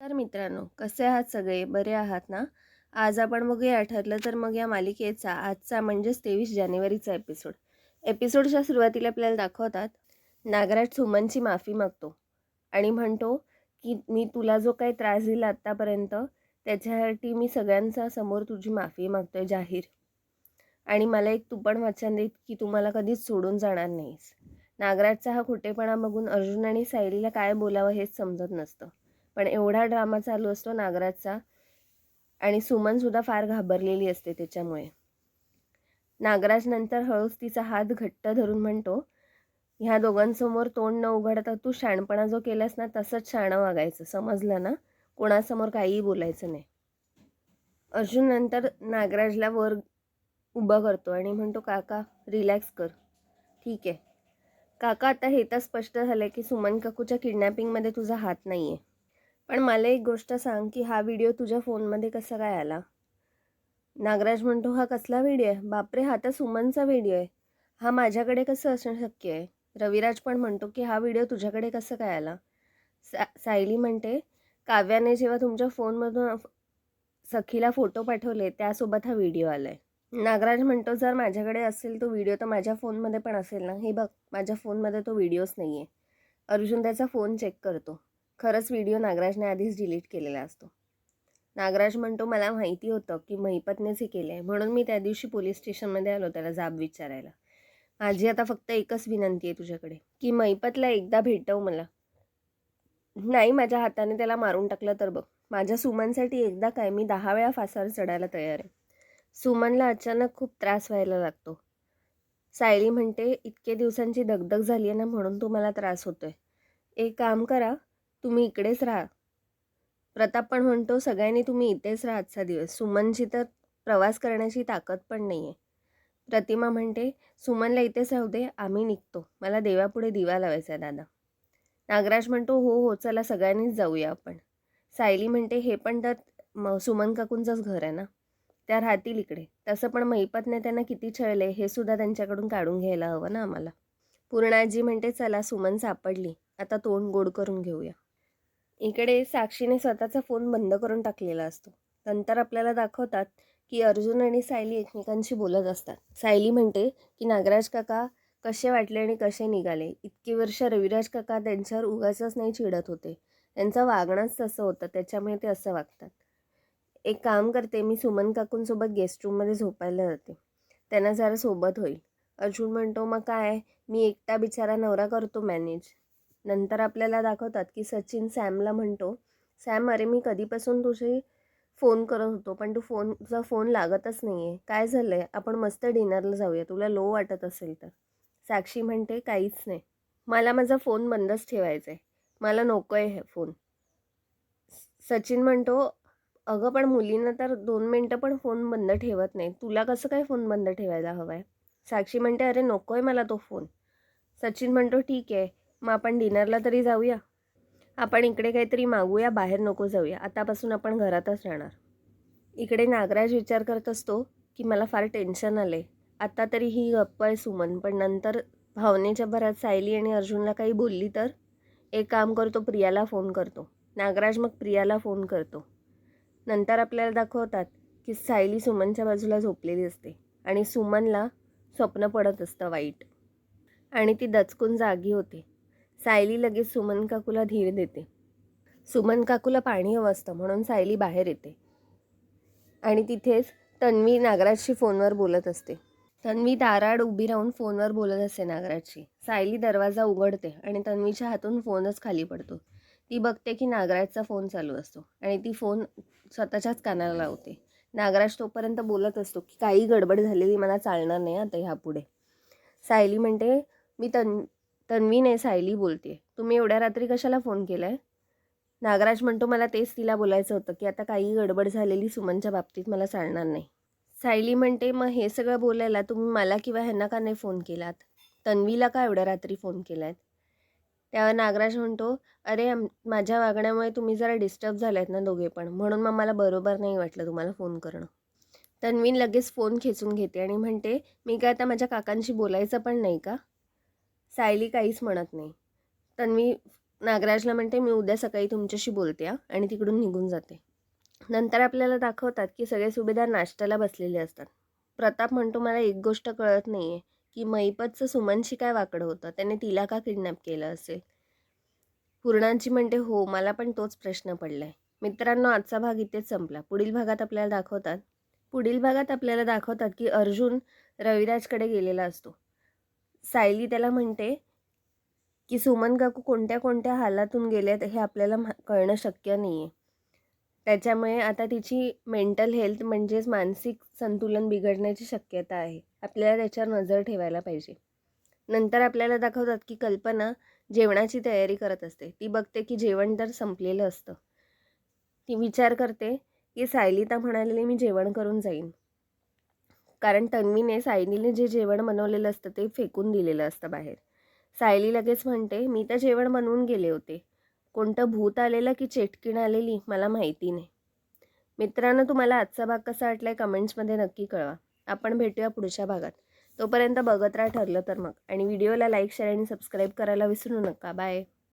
तर मित्रांनो कसे आहात सगळे? बरे आहात ना? आज आपण बघूया ठरलं तर मग या मालिकेचा आजचा म्हणजेच तेवीस जानेवारीचा एपिसोड एपिसोडच्या सुरुवातीला आपल्याला दाखवतात नागराज सुमनची माफी मागतो. आणि म्हणतो की मी तुला जो काही त्रास दिला आत्तापर्यंत त्याच्यासाठी मी सगळ्यांचा समोर तुझी माफी मागतोय जाहीर. आणि मला एक तू पण वचन देत की तू मला कधीच सोडून जाणार नाहीस. नागराजचा हा खोटेपणा बघून अर्जुन आणि सायलीला काय बोलावं हेच समजत नसतं. पण एवढा ड्रामा चालू असतो नागराजचा. आणि सुमनसुद्धा फार घाबरलेली असते त्याच्यामुळे. नागराज नंतर हळूच तिचा हात घट्ट धरून म्हणतो ह्या दोघांसमोर तोंड न उघडता तू शहाणपणा जो केलास ना तसंच शहाणं वागायचं. समजलं ना? कोणासमोर काहीही बोलायचं नाही. अर्जुन नंतर नागराजला वर उभं करतो आणि म्हणतो काका रिलॅक्स कर. ठीक आहे. काका आता हे तर स्पष्ट झालं की सुमन काकूच्या किडनॅपिंगमध्ये तुझा हात नाही आहे पण मला एक गोष्ट सांग की हा व्हिडिओ तुझ्या फोनमध्ये कसा काय आला? नागराज म्हणतो हा कसला व्हिडिओ आहे? बापरे हा तर सुमनचा व्हिडिओ आहे. हा माझ्याकडे कसं असणं शक्य आहे? रविराज पण म्हणतो की हा व्हिडिओ तुझ्याकडे कसं काय आला? सा सायली म्हणते काव्याने जेव्हा तुमच्या फोनमधून सखीला फोटो पाठवले त्यासोबत हा व्हिडिओ आला आहे नागराज म्हणतो जर माझ्याकडे असेल तो व्हिडिओ तर माझ्या फोनमध्ये पण असेल ना? हे बघ माझ्या फोनमध्ये तो व्हिडिओच नाही आहे अर्जुन त्याचा फोन चेक करतो. खरंच व्हिडिओ नागराजने आधीच डिलीट केलेला असतो. नागराज म्हणतो मला माहिती होतं की महिपतनेच हे केलं आहे म्हणून मी त्या दिवशी पोलीस स्टेशनमध्ये आलो त्याला जाब विचारायला. माझी आता फक्त एकच विनंती आहे तुझ्याकडे की महिपतला एकदा भेटव मला. नाही माझ्या हाताने त्याला मारून टाकलं तर बघ. माझ्या सुमनसाठी एकदा काय मी दहा वेळा फासावर चढायला तयार आहे. सुमनला अचानक खूप त्रास व्हायला लागतो. सायली म्हणते इतके दिवसांची दगदग झाली आहे ना म्हणून तुम्हाला त्रास होतोय. एक काम करा तुम्ही इकडेच राहा. प्रताप पण म्हणतो सगळ्यांनी तुम्ही इथेच राहा आजचा दिवस. सुमनची तर प्रवास करण्याची ताकद पण नाही आहे प्रतिमा म्हणते सुमनला इथेच राहू दे आम्ही निघतो. मला देवापुढे दिवा लावायचा आहे दादा. नागराज म्हणतो हो हो चला सगळ्यांनीच जाऊया आपण. सायली म्हणते हे पण तर म सुमन काकूंचंच घर आहे ना? त्या राहतील इकडे. तसं पण महिपतने त्यांना किती छळले हे सुद्धा त्यांच्याकडून काढून घ्यायला हवं ना आम्हाला. पूर्णाजी म्हणते चला सुमन सापडली. आता तोंड गोड करून घेऊया. इकडे साक्षीने स्वतःचा फोन बंद करून टाकलेला असतो. नंतर आपल्याला दाखवतात की अर्जुन आणि सायली एकमेकांशी बोलत असतात. सायली म्हणते की नागराज काका कसे वाटले आणि कसे निघाले? इतकी वर्ष रविराज काका त्यांच्यावर उगाचच नाही चिडत होते. त्यांचं वागणंच तसं होतं त्याच्यामुळे ते असं वागतात. एक काम करते मी सुमन काकूंसोबत गेस्ट रूममध्ये झोपायला जाते. त्यांना जरा सोबत होईल. अर्जुन म्हणतो मग काय? मी एकटा बिचारा नवरा करतो मॅनेज नंतर आपल्याला दाखवतात की सचिन सॅमला म्हणतो सॅम अरे मी कधीपासून तुझी फोन करत होतो पण तू फोनचा फोन लागतच नाही आहे काय झालं आहे आपण मस्त डिनरला जाऊया. तुला लो वाटत असेल तर. साक्षी म्हणते काहीच नाही. मला माझा फोन बंदच ठेवायचा आहे मला नको आहे हे फोन. सचिन म्हणतो अगं पण मुलींना तर दोन मिनटं पण फोन बंद ठेवत नाही तुला कसं काय फोन बंद ठेवायला हवा आहे साक्षी म्हणते अरे नको आहे मला तो फोन. सचिन म्हणतो ठीक आहे. मग आपण डिनरला तरी जाऊया. आपण इकडे काहीतरी मागूया बाहेर नको जाऊया. आतापासून आपण घरातच राहणार. इकडे नागराज विचार करत असतो की मला फार टेन्शन आलं आहे आत्ता तरी ही गप्प आहे सुमन पण नंतर भावनेच्या भरात सायली आणि अर्जुनला काही बोलली तर? एक काम करतो प्रियाला फोन करतो. नागराज मग प्रियाला फोन करतो. नंतर आपल्याला दाखवतात की सायली सुमनच्या बाजूला झोपलेली असते आणि सुमनला स्वप्न पडत असतं वाईट. आणि ती दचकून जागी होते. सायली लगेच सुमन काकूला धीर देते. सुमन काकूला पाणी हवं असतं म्हणून सायली बाहेर येते. आणि तिथेच तन्वी नागराजशी फोनवर बोलत असते. तन्वी दाराड उभी राहून फोनवर बोलत असते नागराजशी. सायली दरवाजा उघडते आणि तन्वीच्या हातून फोनच खाली पडतो. ती बघते की नागराजचा फोन चालू असतो आणि ती फोन स्वतःच्याच कानाला लावते. नागराज तोपर्यंत बोलत असतो की काही गडबड झालेली मला चालणार नाही आता ह्यापुढे. सायली म्हणते मी तन तन्वीने सायली बोलते तुम्ही एवढ्या रात्री कशाला फोन केला आहे नागराज म्हणतो मला तेच तिला बोलायचं होतं की आता काही गडबड झालेली सुमनच्या बाबतीत मला चालणार नाही. सायली म्हणते मग हे सगळं बोलायला तुम्ही मला किंवा ह्यांना का नाही फोन केलात? तन्वीला का एवढ्या रात्री फोन केलात त्यावर नागराज म्हणतो अरे माझ्या वागण्यामुळे तुम्ही जरा डिस्टर्ब झाले आहेत ना दोघे पण म्हणून मग मला बरोबर नाही वाटलं तुम्हाला फोन करणं. तन्वीन लगेच फोन खेचून घेते आणि म्हणते मी काय आता माझ्या काकांशी बोलायचं पण नाही का? सायली काहीच म्हणत नाही. तन्वी नागराजला म्हणते मी उद्या सकाळी तुमच्याशी बोलते आणि तिकडून निघून जाते. नंतर आपल्याला दाखवतात की सगळे सुभेदार नाश्त्याला बसलेले असतात. प्रताप म्हणतो मला एक गोष्ट कळत नाही आहे की मैपतचं सुमनशी काय वाकडं होतं? त्याने तिला का किडनॅप केलं असेल? पूर्णांची म्हणते हो मला पण तोच प्रश्न पडला आहे मित्रांनो आजचा भाग इथेच संपला. पुढील भागात आपल्याला दाखवतात. पुढील भागात आपल्याला दाखवतात की अर्जुन रविराजकडे गेलेला असतो. सायली त्याला म्हणते की सुमन काकू कोणत्या कोणत्या हालातून गेल्यात हे आपल्याला कळणं शक्य नाही आहे त्याच्यामुळे आता तिची मेंटल हेल्थ म्हणजेच मानसिक संतुलन बिघडण्याची शक्यता आहे. आपल्याला त्याच्यावर नजर ठेवायला पाहिजे. नंतर आपल्याला दाखवतात की कल्पना जेवणाची तयारी करत असते. ती बघते की जेवण तर संपलेलं असतं. ती विचार करते की सायलिता म्हणालेली मी जेवण करून जाईन. कारण तन्वीने सायलीने जे जेवण बनवलेलं असतं ते फेकून दिलेलं असतं बाहेर. सायली लगेच म्हणते मी तर जेवण बनवून गेले होते. कोणतं भूत आलेलं की चेटकीण आलेली मला माहिती नाही. मित्रांनो तुम्हाला आजचा भाग कसा वाटला आहे कमेंट्समध्ये नक्की कळवा. आपण भेटूया पुढच्या भागात. तोपर्यंत बघत राहा ठरलं तर मग. आणि व्हिडिओला लाईक शेअर आणि सबस्क्राईब करायला विसरू नका. बाय